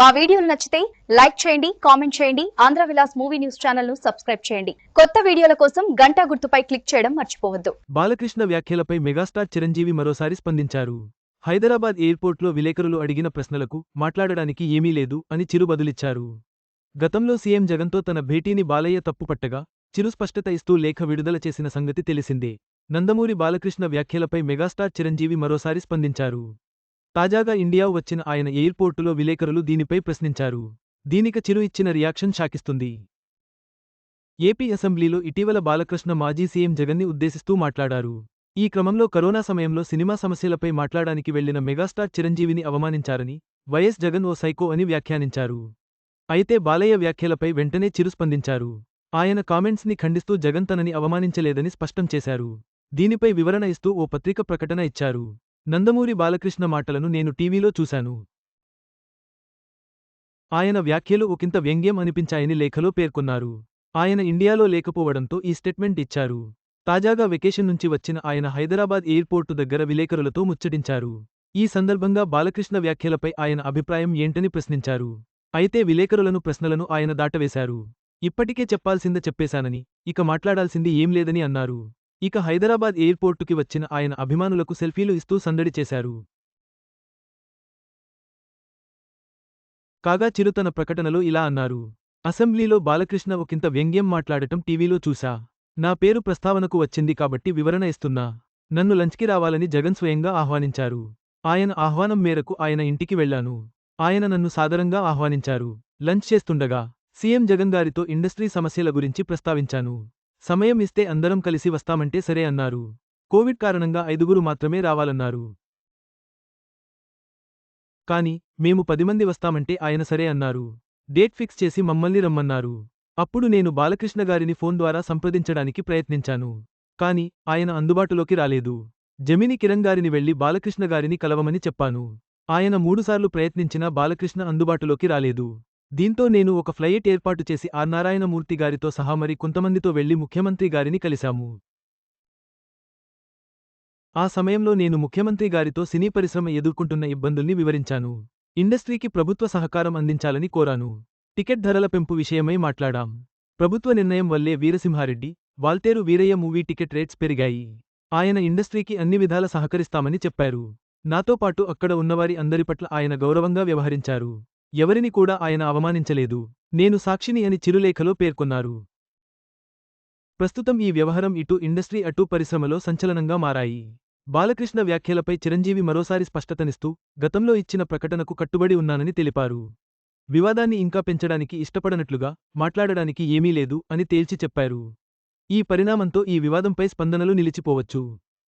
మా వీడియోలు నచ్చితే లైక్ చేయండి కామెంట్ చేయండి ఆంధ్ర విలాస్ మూవీ న్యూస్ ఛానల్ను సబ్స్క్రైబ్ చేయండి. కొత్త వీడియోల కోసం గంటా గుర్తుపై క్లిక్ చేయడం మర్చిపోవద్దు. బాలకృష్ణ వ్యాఖ్యలపై మెగాస్టార్ చిరంజీవి మరోసారి స్పందించారు. హైదరాబాద్ ఎయిర్పోర్ట్లో విలేకరులు అడిగిన ప్రశ్నలకు మాట్లాడడానికి ఏమీ లేదు అని చిరు బదులిచ్చారు. గతంలో సీఎం జగన్తో తన భేటీని బాలయ్య తప్పుపట్టగా చిరు స్పష్టత ఇస్తూ లేఖ విడుదల చేసిన సంగతి తెలిసిందే. నందమూరి బాలకృష్ణ వ్యాఖ్యలపై మెగాస్టార్ చిరంజీవి మరోసారి స్పందించారు. తాజాగా ఇండియా వచ్చిన ఆయన ఎయిర్పోర్టులో విలేకరులు దీనిపై ప్రశ్నించారు. దీనిక చిరు ఇచ్చిన రియాక్షన్ షాకిస్తుంది. ఏపీ అసెంబ్లీలో ఇటీవల బాలకృష్ణ మాజీ సీఎం జగన్ని ఉద్దేశిస్తూ మాట్లాడారు. ఈ క్రమంలో కరోనా సమయంలో సినిమా సమస్యలపై మాట్లాడానికి వెళ్ళిన మెగాస్టార్ చిరంజీవిని అవమానించారని వైఎస్ జగన్ ఓ సైకో అని వ్యాఖ్యానించారు. అయితే బాలయ్య వ్యాఖ్యలపై వెంటనే చిరు స్పందించారు. ఆయన కామెంట్స్ని ఖండిస్తూ జగన్ తనని అవమానించలేదని స్పష్టం చేశారు. దీనిపై వివరణ ఇస్తూ ఓ పత్రిక ప్రకటన ఇచ్చారు. నందమూరి బాలకృష్ణ మాటలను నేను టీవీలో చూశాను. ఆయన వ్యాఖ్యలు ఒకంత వ్యంగ్యం అనిపించాయని లేఖలో పేర్కొన్నారు. ఆయన ఇండియాలో లేకపోవడంతో ఈ స్టేట్మెంట్ ఇచ్చారు. తాజాగా వెకేషన్ నుంచి వచ్చిన ఆయన హైదరాబాద్ ఎయిర్పోర్టు దగ్గర విలేకరులతో ముచ్చటించారు. ఈ సందర్భంగా బాలకృష్ణ వ్యాఖ్యలపై ఆయన అభిప్రాయం ఏంటని ప్రశ్నించారు. అయితే విలేకరులను ప్రశ్నలను ఆయన దాటవేశారు. ఇప్పటికే చెప్పాల్సింద చెప్పేశానని ఇక మాట్లాడాల్సింది ఏం లేదని అన్నారు. ఇక హైదరాబాద్ ఎయిర్పోర్టుకి వచ్చిన ఆయన అభిమానులకు సెల్ఫీలు ఇస్తూ సందడి చేశారు. కాగా చిరు తన ప్రకటనలో ఇలా అన్నారు. అసెంబ్లీలో బాలకృష్ణ ఒకంత వ్యంగ్యం మాట్లాడటం టీవీలో చూశా. నా పేరు ప్రస్తావనకు వచ్చింది కాబట్టి వివరణ ఇస్తున్నా. నన్ను లంచ్కి రావాలని జగన్ స్వయంగా ఆహ్వానించారు. ఆయన ఆహ్వానం మేరకు ఆయన ఇంటికి వెళ్ళాను ఆయన నన్ను సాదరంగా ఆహ్వానించారు. లంచ్ చేస్తుండగా సీఎం జగన్ గారితో ఇండస్ట్రీ సమస్యల గురించి ప్రస్తావించాను. సమయం ఇస్తే అందరం కలిసి వస్తామంటే సరే అన్నారు. కోవిడ్ కారణంగా ఐదుగురు మాత్రమే రావాలన్నారు. కాని మేము పది మంది వస్తామంటే ఆయన సరే అన్నారు. డేట్ ఫిక్స్ చేసి మమ్మల్ని రమ్మన్నారు. అప్పుడు నేను బాలకృష్ణ గారిని ఫోన్ ద్వారా సంప్రదించడానికి ప్రయత్నించాను. కాని ఆయన అందుబాటులోకి రాలేదు. జమిని కిరణ్ గారిని వెళ్ళి బాలకృష్ణ గారిని కలవమని చెప్పాను. ఆయన మూడుసార్లు ప్రయత్నించినా బాలకృష్ణ అందుబాటులోకి రాలేదు. దీంతో నేను ఒక ఫ్లైట్ ఏర్పాటు చేసి ఆర్ నారాయణమూర్తి గారితో సహా మరి కొంతమందితో వెళ్ళి ముఖ్యమంత్రి గారిని కలిశాము. ఆ సమయంలో నేను ముఖ్యమంత్రి గారితో సినీ పరిశ్రమ ఎదుర్కొంటున్న ఇబ్బందుల్ని వివరించాను. ఇండస్ట్రీకి ప్రభుత్వ సహకారం అందించాలని కోరాను. టికెట్ ధరల పెంపు విషయమై మాట్లాడాం. ప్రభుత్వ నిర్ణయం వల్లే Veerasimhareddy Waltair Veerayya movie ticket rates పెరిగాయి. ఆయన ఇండస్ట్రీకి అన్ని విధాల సహకరిస్తామని చెప్పారు. నాతో పాటు అక్కడ ఉన్నవారి అందరి పట్ల ఆయన గౌరవంగా వ్యవహరించారు. ఎవరిని కూడా ఆయన అవమానించలేదు. నేను సాక్షిని అని చిరులేఖలో పేర్కొన్నారు. ప్రస్తుతం ఈ వ్యవహారం ఇటు ఇండస్ట్రీ అటు పరిశ్రమలో సంచలనంగా మారాయి. బాలకృష్ణ వ్యాఖ్యలపై చిరంజీవి మరోసారి స్పష్టతనిస్తూ గతంలో ఇచ్చిన ప్రకటనకు కట్టుబడి ఉన్నానని తెలిపారు. వివాదాన్ని ఇంకా పెంచడానికి ఇష్టపడనట్లుగా మాట్లాడడానికి ఏమీ లేదు అని తేల్చి చెప్పారు. ఈ పరిణామంతో ఈ వివాదంపై స్పందనలు నిలిచిపోవచ్చు.